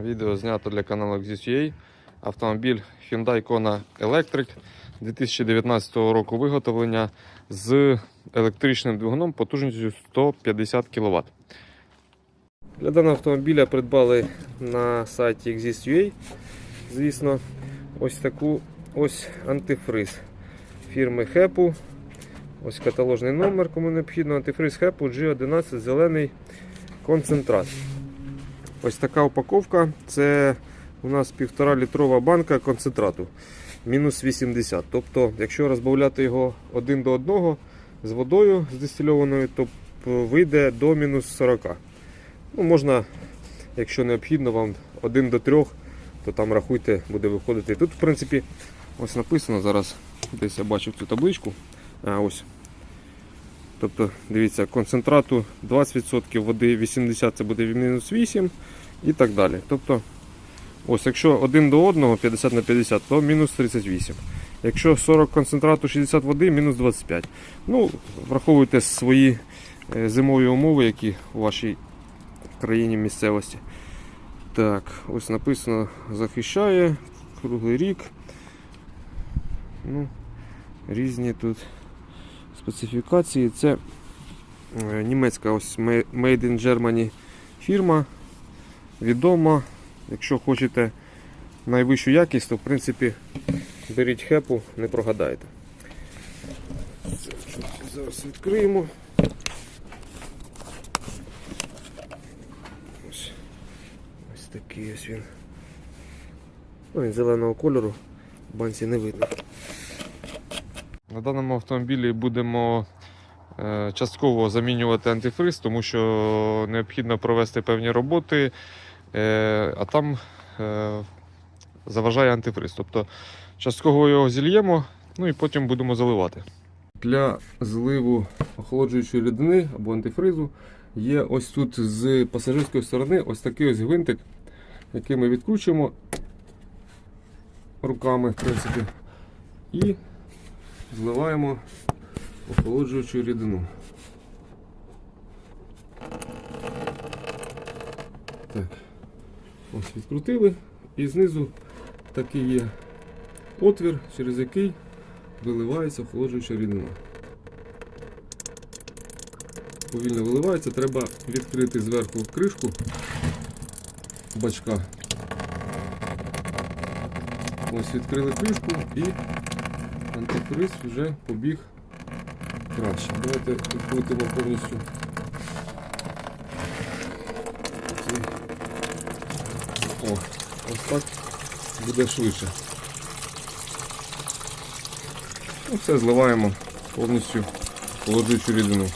Відео знято для каналу Exist.ua. Автомобіль Hyundai Kona Electric 2019 року виготовлення з електричним двигуном потужністю 150 кВт. Для даного автомобіля придбали на сайті Exist.ua, звісно, ось таку ось антифриз фірми Хепу. Ось каталожний номер, кому необхідно. Антифриз Хепу G11 зелений концентрат. Ось така упаковка. Це у нас півтора літрова банка концентрату. Мінус 80. Тобто, якщо розбавляти його один до одного з водою з дистильованою, то вийде до мінус 40. Ну, Можна, якщо необхідно вам 1 до 3, то там рахуйте, буде виходити. Тут, в принципі, ось написано зараз. Десь я бачив цю табличку. А, ось. Тобто, дивіться, концентрату 20%, води 80 це буде мінус 8 і так далі. Тобто, ось, якщо один до одного 50 на 50, то мінус 38. Якщо 40 концентрату 60 води, мінус 25. Ну, враховуйте свої е, зимові умови, які у вашій країні місцевості. Так, ось написано захищає круглий рік. Ну, різні тут специфікації. Це е, німецька ось Made in Germany фірма. Відома. Якщо хочете найвищу якість, то в принципі беріть хепу, не прогадаєте. Зараз відкриємо. Ось, ось такий ось він. Ну, він зеленого кольору, в банці не видно. На даному автомобілі будемо е, частково замінювати антифриз, тому що необхідно провести певні роботи, е, а там е, заважає антифриз. Тобто частково його зільємо, ну і потім будемо заливати. Для зливу охолоджуючої рідини або антифризу є ось тут з пасажирської сторони ось такий ось гвинтик, який ми відкручуємо руками, в принципі, і зливаємо охолоджуючу рідину. Так, ось відкрутили і знизу такий є отвір, через який виливається охолоджуюча рідина. Повільно виливається, треба відкрити зверху кришку бачка. Ось відкрили кришку і антифриз вже побіг краще. Давайте відкрутимо повністю. О, ось так буде швидше. Ну, все зливаємо повністю холоджуючу рідину.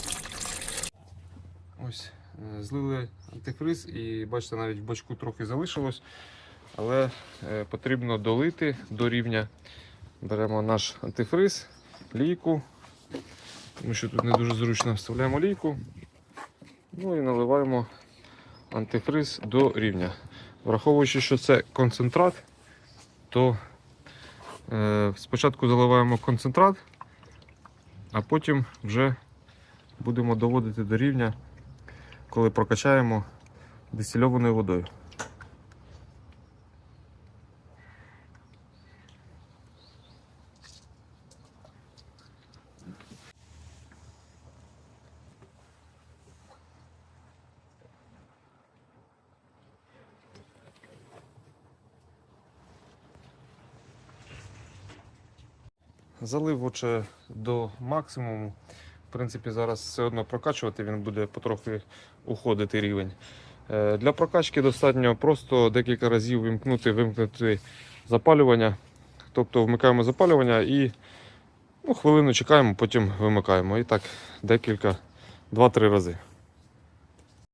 Ось, е, злили антифриз і бачите, навіть в бачку трохи залишилось, але е, потрібно долити до рівня. Беремо наш антифриз, лійку, тому що тут не дуже зручно вставляємо лійку. Ну і наливаємо антифриз до рівня. Враховуючи, що це концентрат, то е, спочатку заливаємо концентрат, а потім вже будемо доводити до рівня, коли прокачаємо дистильованою водою. Залив отже до максимуму. В принципі, зараз все одно прокачувати, він буде потрохи уходити рівень. Е, Для прокачки достатньо просто декілька разів вимкнути, вимкнути запалювання. Тобто вмикаємо запалювання і ну, хвилину чекаємо, потім вимикаємо. І так декілька, 2-3 рази.